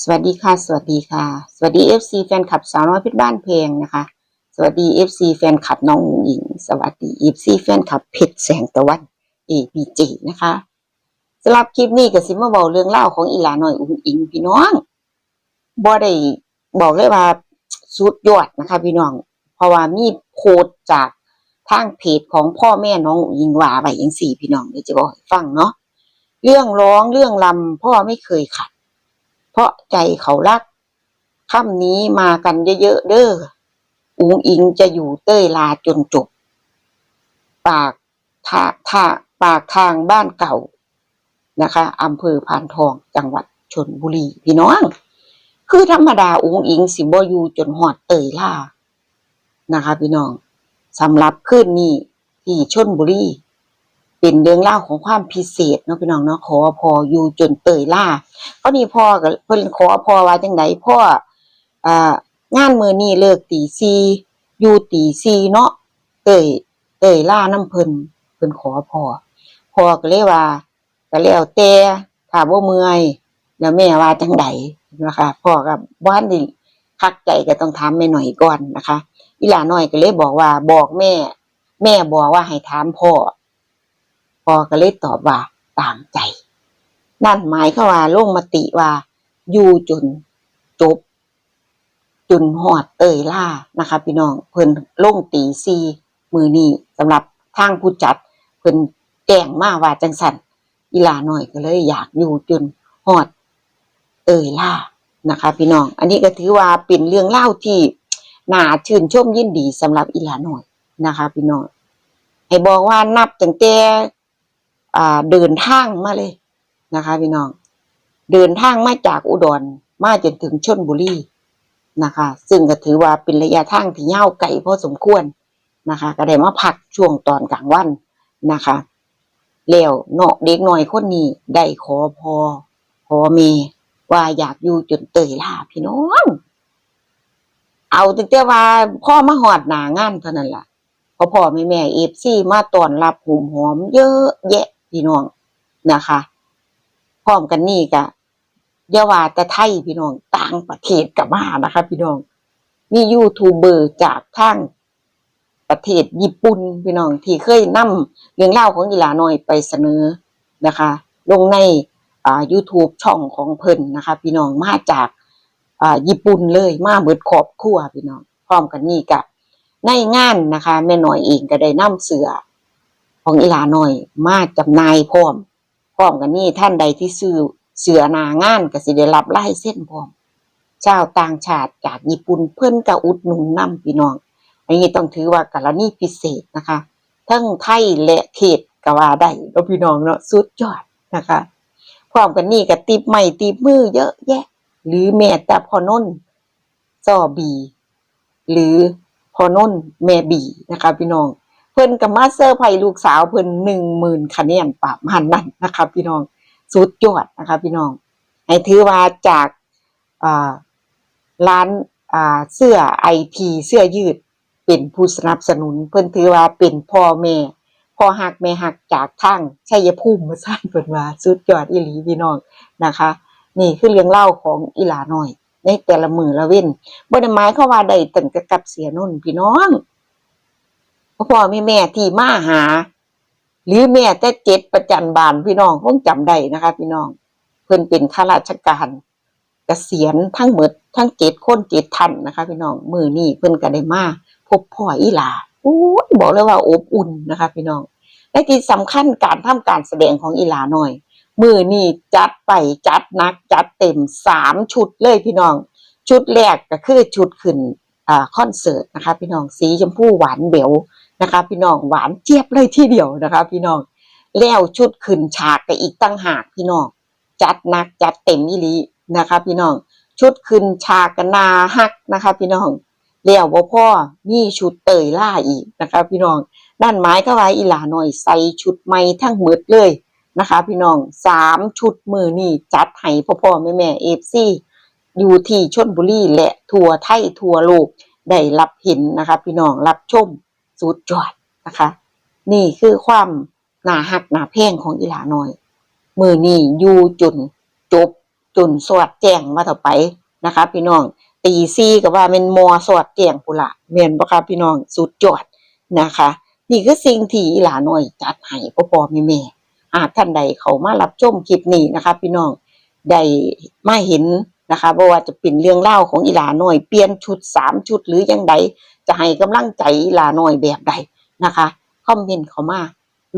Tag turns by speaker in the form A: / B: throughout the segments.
A: สวัสดีค่ะ สวัสดีค่ะ สวัสดี FC แฟนคลับสาวน้อยพชรบ้านเพลงนะคะ สวัสดี FC แฟนคลับน้องอุ๋งอิง สวัสดี FC แฟนคลับเพชรแสงตะวัน APG นะคะสำหรับคลิปนี้ก็สิมาบอกเรื่องเล่าของอีหลาหน่อยอุ๋งอิงพี่น้องบ่ได้บอกเลยว่าสุดยอดนะคะ พี่น้อง เพราะว่ามีโพสต์จากทางเพจของพ่อแม่น้องอิงว่าไว้จังสี่พี่น้องเดี๋ยวจะบอกให้ฟังเนาะเรื่องร้องเรื่องลำพ่อไม่เคยขัด เพราะใจเขารักค่ำนี้มากันเยอะๆเด้ออุงอิงจะอยู่เต้ยลาจนจบ ปากทาทาปากทางบ้านเก่านะคะอำเภอพานทองจังหวัดชนบุรีพี่น้อง คือธรรมดาอุงอิงสิบอยู่จนหอดเตยล่านะคะ พี่น้องสำหรับคืนนี้ที่ชนบุรี เป็นเรื่องเล่าวของความพิเศษเนาะพี่น้องเนาะขอพออยู่จนเตยล่าก็นี่พ่อก็เพิ่นขอพอว่าจังไดพ่ออ่างานมือนี้เลิกตีสี่อยู่ตีสี่เนาะเอ้ยเอ้ยล่าน้ำเพิ่นเพิ่นขอพอพ่อก็เลยว่าก็แล้วแต่ถ้าบ่เมื่อยแล้วแม่ว่าจังไดนะคะพ่อก็บ่ทันด้คักใจก็ต้องถามแม่หน่อยก่อนนะคะอีหลาน้อยก็เลยบอกว่าบอกแม่ แม่บอกว่าให้ถามพ่อ พอก็เลยตอบว่าตามใจ นั่นหมายควาว่าลงมติว่า อยู่จนจบ จนหอดเตยล่านะคะพี่น้องเพิ่นลงตีซีมือนี้สำหรับทางผู้จัด เพิ่นแจ้งมาว่าจังสันอีลาหน่อยก็เลยอยากอยู่จนหอดเตยล่านะคะ พี่น้อง อันนี้ก็ถือว่าเป็นเรื่องเล่าที่น่าชื่นชมยินดีสำหรับอีลาหน่อยนะคะ พี่น้องให้บอกว่านับตั้งแต่ อ่าเดินทางมาเลยนะคะพี่น้อง เดินทางมาจากอุดรมาจนถึงชนบุรีนะคะ ซึ่งก็ถือว่าเป็นระยะทางที่ยาวไกลพอสมควรนะคะ ก็ได้มาพักช่วงตอนกลางวันนะคะแล้วเนาะเด็กน้อยคนนี้ได้ขอพอพอเมว่าอยากอยู่จนเตยล่าพี่น้อง เอาตั้งแต่ว่าพ่อมาหอดหนางานเท่านั้นล่ะพอพ่อแม่แม่เอฟซีมาตอนรับหุมหอมเยอะแยะ พี่น้องนะคะพร้อมกันนี่ก็อย่าว่าแต่ไทยพี่น้องต่างประเทศก็มานะคะ พี่น้องมียูทูบเบอร์จากทางประเทศญี่ปุ่นพี่น้องที่เคยนำเรื่องเล่าของอีหลาน้อยไปเสนอนะคะ ลงในอ่า YouTube ช่องของเพิ่นนะคะ พี่น้องมาจากอ่าญี่ปุ่นเลยมาเบิดครอบครัวพี่น้องพร้อมกันนี่ก็ในงานนะคะแม่น้อยเองก็ได้นำเสือ ของอีหลาน้อย มาจำนายพร้อมพร้อมกันนี่ท่านใดที่ซื้อเสือนางานก็สิได้รับไลายเส้นพร้อมชาวต่างชาติจากญี่ปุ่นเพิ่นก็อุดหนุนนำพี่น้อง อันนี้ต้องถือว่ากรณีพิเศษนะคะ ทั้งไทยและเทศก็ว่าได้เนาพี่น้องเนาะสุดยอดนะคะพร้อมกันนี่ก็ติบใหม่ติบมือเยอะแยะ หรือแม้แต่พอนนซอบี หรือพอนนแม่บีนะคะพี่น้อง เพิ่นกับมาเซอร์ไพรส์ลูกสาวเพิ่นหนึ่งหมื่นคะแนนประมาณนั้นนะคะพี่น้องสุดยอดนะคะพี่น้องให้ถือว่าจากร้านาเสื้อไอทีเสื้อยืดเป็นผู้สนับสนุน เพิ่นถือว่าเป็นพ่อแม่พ่อหักแม่หักจากทางชัยภูมิมาสร้างเพิ่นว่าสุดยอดอีหลีพี่น้องนะคะ นี่คือเรื่องเล่าของอีหลาน้อย ในแต่ละมือละเว้นบ่ได้หมายความว่าได้ตั้งแต่กับเสียนุ่นพี่น้อง พ่อแม่แม่ที่มาหา หรือแม่แต่เจ็ดประจันบานพี่น้องคงจำได้นะคะ พี่น้อง เพิ่นเป็นข้าราชการเกษียณทั้งหมดทั้งเจ็ดคนเจ็ดท่านนะคะ พี่น้องมือนี่เพิ่นก็ได้มาพบพ่ออีหลาโอ้บอกเลยว่าอบอุ่นนะคะ พี่น้องและที่สำคัญการทำการแสดงของอีหลาหน่อย มือนี่จัดไปจัดนัก จัดเต็มสามชุดเลยพี่น้อง ชุดแรกก็คือชุดขึ้นอ่าคอนเสิร์ตนะคะ พี่น้องสีชมพูหวานเบว นะคะ พี่น้องหวานเจี๊ยบเลยที่เดียวนะคะ พี่น้องแล้วชุดขึ้นฉากกับอีกตั้งหากพี่น้องจัดนักจัดเต็มอีลีนะคะ พี่น้องชุดขึ้นฉากกันนาฮักนะคะ พี่น้องแล้วบ่พ่อมีชุดเตยล่าอีกนะคะ พี่น้องด้านไม้ก็ไว้อีหลาหน่อยใส่ชุดใหม่ทั้งหมดเลยนะคะ พี่น้องสามชุดมือนี่จัดให้พ่อพ่อแม่แม่เอฟซีอยู่ที่ชนบุรีและทัวไทยทัวโลกได้รับเห็นนะคะ พี่น้องรับชม สุดยอดนะคะ นี่คือความหนาหักหนาแพงของอีหลาน้อย มือนี่อยู่จนจบจนสวดแจ้งมาต่อไปนะคะ พี่น้องตีซี่ก็ว่าเป็นมอสวดแจ้งปุละเมียนบ่คะพี่น้องสุดยอดนะคะ นี่คือสิ่งที่อีหลาน้อยจัดให้พ่อพ่อแม่แม่หากท่านใดเขามารับชมคลิปนี้นะคะ พี่น้องได้มาเห็นนะคะว่าจะเป็นเรื่องเล่าของอีหลานอยเปลี่ยนชุดสามชุดหรือยังใดจะให้กำลังใจอีหลาน้อยแบบใดนะคะคอมเมนต์เขามา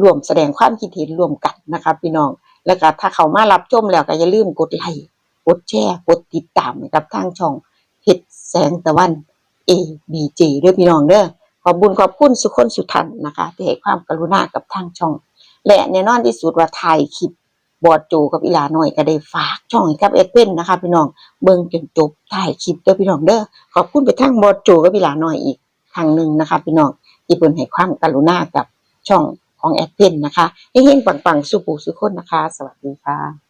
A: รวมแสดงความคิดเห็นรวมกันนะคะพี่น้องแล้วก็ถ้าเขามารับชมแล้วก็อย่าลืมกดไลค์กดแชร์กดติดตามกับทางช่องเพชรแสงตะวัน A B J ด้วยพี่น้องเด้อขอบบุญขอบคุณสุขคนสุทันนะคะที่ให้ความกรุณากับทางช่อง และแน่นอนที่สุดว่าถ่ายคลิป บอดโจกับอีหลาหน่อยก็ได้ฝากช่องกับเอ็ดเพนนะคะพี่น้องเบิ่งจนจบถ่ายคลิปเด้อพี่น้องเด้อขอบคุณไปทางบอดโจกับอีหลาหน่อยอีกทางหนึ่งนะคะพี่น้องที่เพิ่นให้ความกรุณากับช่องของแอดเพนนะคะเฮงๆปังๆสุปูสุขคนนะคะ สวัสดี
B: ค่ะ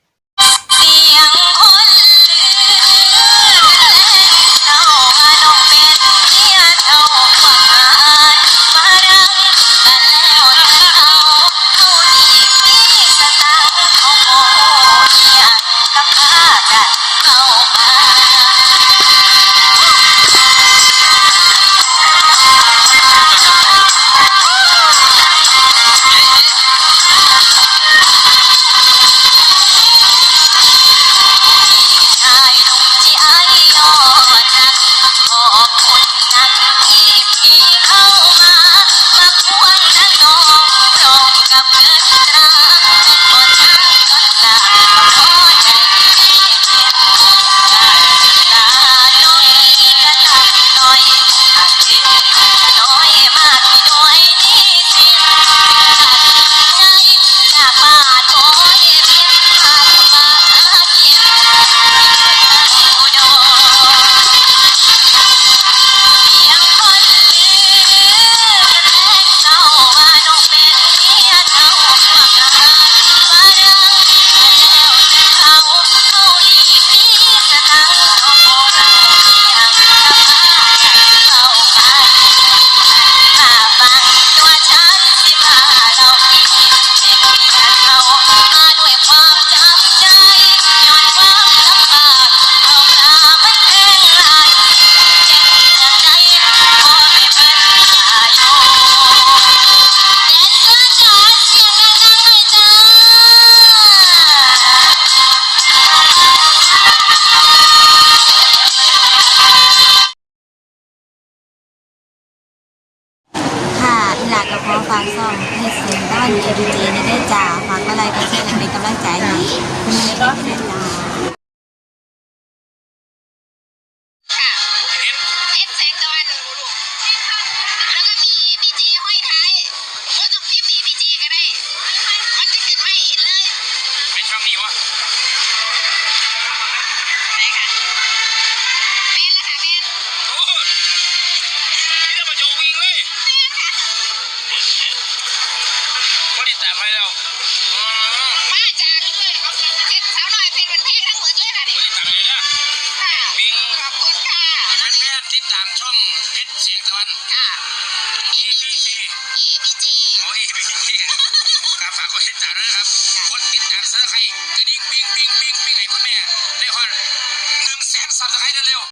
C: แฟนๆติดตามช่องเพชรเสียงตะวัน
B: ค่ะ
C: ABC
B: EBG
C: โอ้ย ABC ครับฝากกดติดตามด้วยนะครับกดติดตามเสื้อใครกระดิ่งปิ้งปิ้งปิ้งปิ้งให้คุณแม่ได้ฮอดหนึ่งแสนซับสไครต์เร็ว